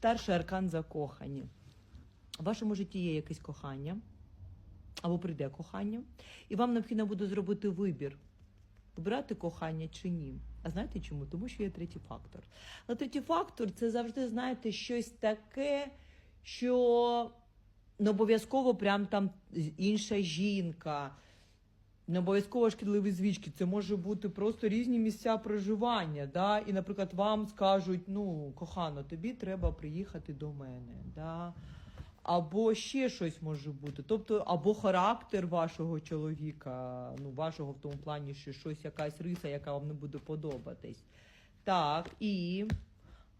Старший аркан закохані. В вашому житті є якесь кохання, або прийде кохання, і вам необхідно буде зробити вибір, вибирати кохання чи ні. А знаєте чому? Тому що є третій фактор. Але третій фактор це завжди, знаєте, щось таке, що не обов'язково прям там інша жінка. Не обов'язково шкідливі звички, це може бути просто різні місця проживання. Да? І, наприклад, вам скажуть: ну, кохано, тобі треба приїхати до мене. Да? Або ще щось може бути. Тобто, або характер вашого чоловіка, ну, вашого в тому плані, що щось, якась риса, яка вам не буде подобатись. Так, і.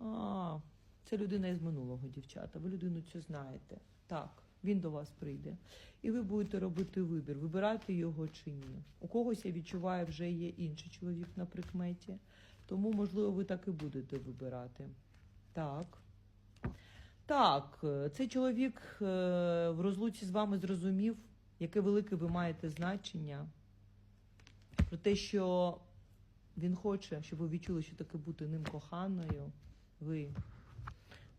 А, це людина із минулого, дівчата. Ви людину цю знаєте. Так, він до вас прийде. І ви будете робити вибір, вибирати його чи ні. У когось я відчуваю, вже є інший чоловік на прикметі. Тому, можливо, ви так і будете вибирати. Так. Так, цей чоловік е, в розлуці з вами зрозумів, яке велике ви маєте значення. Про те, що він хоче, щоб ви відчули, що таке бути ним коханою. Ви.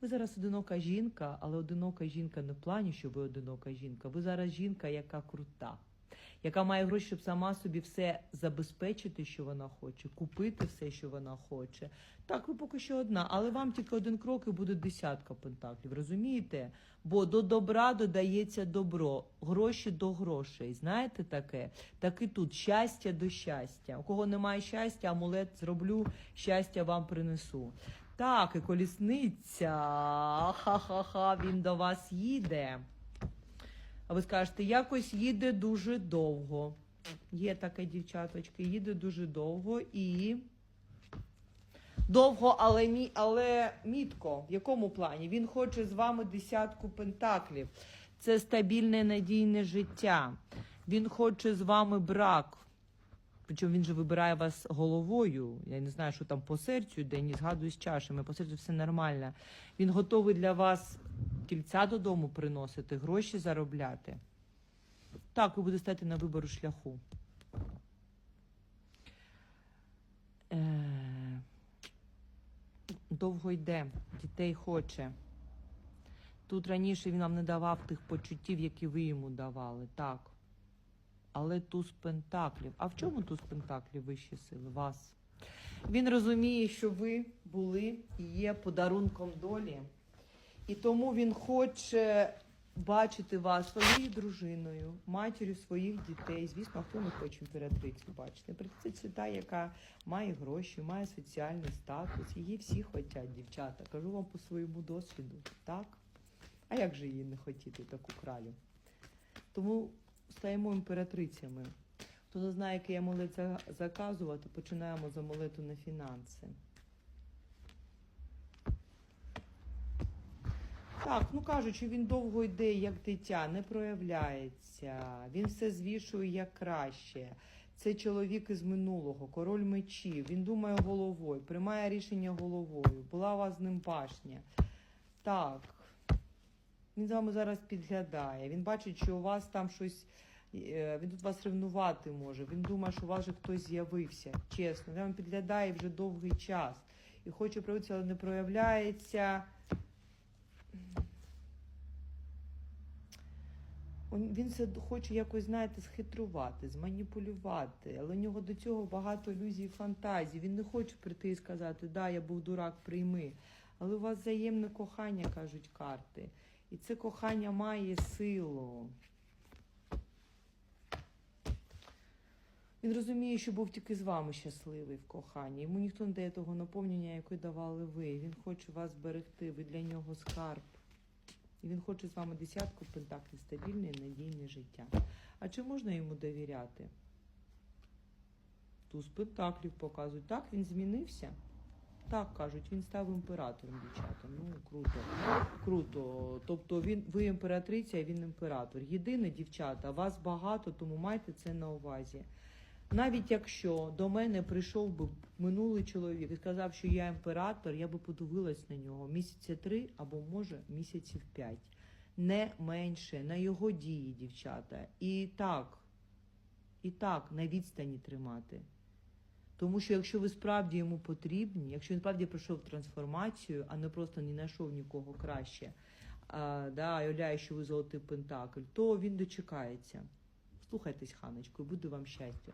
Ви зараз одинока жінка, але одинока жінка не в плані, що ви одинока жінка. Ви зараз жінка, яка крута, яка має гроші, щоб сама собі все забезпечити, що вона хоче, купити все, що вона хоче. Так, ви поки що одна, але вам тільки один крок і буде десятка пентаклів. Розумієте? Бо до добра додається добро, гроші до грошей. Знаєте таке? Так і тут щастя до щастя. У кого немає щастя, амулет зроблю, щастя вам принесу. Так, і колісниця. Ха-ха-ха, він до вас їде. А ви скажете, якось їде дуже довго. Є таке дівчаточки, їде дуже довго і. Довго, але, мі... але мітко. В якому плані? Він хоче з вами десятку пентаклів. Це стабільне надійне життя. Він хоче з вами брак. Причому він же вибирає вас головою. Я не знаю, що там по серцю йде, не згадую з чашами. По серцю все нормально. Він готовий для вас кільця додому приносити, гроші заробляти. Так, ви будете стати на вибору шляху. Е... Довго йде, дітей хоче. Тут раніше він вам не давав тих почуттів, які ви йому давали. Так. Але туз пентаклів. А в чому туз пентаклів вищі сили? Вас. Він розуміє, що ви були і є подарунком долі. І тому він хоче бачити вас своєю дружиною, матір'ю своїх дітей. Звісно, хто не хоче імператрицю бачити. Це та, яка має гроші, має соціальний статус. Її всі хочуть, дівчата. Кажу вам по своєму досвіду. Так? А як же її не хотіти, таку кралю? Тому стаємо імператрицями. Хто не знає, який амулет за- заказувати, починаємо з амулету на фінанси. Так, ну кажучи, він довго йде, як дитя, не проявляється. Він все звішує як краще. Це чоловік із минулого, король мечів. Він думає головою, приймає рішення головою. Була у вас з ним пашня. Так. Він з вами зараз підглядає. Він бачить, що у вас там щось. Е, Він тут вас ревнувати може. Він думає, що у вас же хтось з'явився. Чесно, він підглядає вже довгий час. І хоче проявитися, але не проявляється. Він все хоче якось, знаєте, схитрувати, зманіпулювати, але у нього до цього багато ілюзій і фантазій. Він не хоче прийти і сказати, да, я був дурак, прийми. Але у вас взаємне кохання, кажуть карти. І це кохання має силу. Він розуміє, що був тільки з вами щасливий в коханні. Йому ніхто не дає того наповнення, яке давали ви. Він хоче вас берегти, ви для нього скарб. І він хоче з вами десятку пентаклів, стабільне і надійне життя. А чи можна йому довіряти? Туз пентаклів показують. Так, він змінився. Так кажуть, він став імператором, дівчата. Ну круто, круто. Тобто він ви імператриця, а він імператор. Єдине, дівчата, вас багато, тому майте це на увазі. Навіть якщо до мене прийшов би минулий чоловік і сказав, що я імператор, я би подивилась на нього місяця три або може місяців п'ять. Не менше на його дії, дівчата. І так, і так на відстані тримати. Тому що якщо ви справді йому потрібні, якщо він справді пройшов трансформацію, а не просто не знайшов нікого краще, а, да, являє, що ви золотий пентакль, то він дочекається. Слухайтесь, ханочку, і буде вам щастя.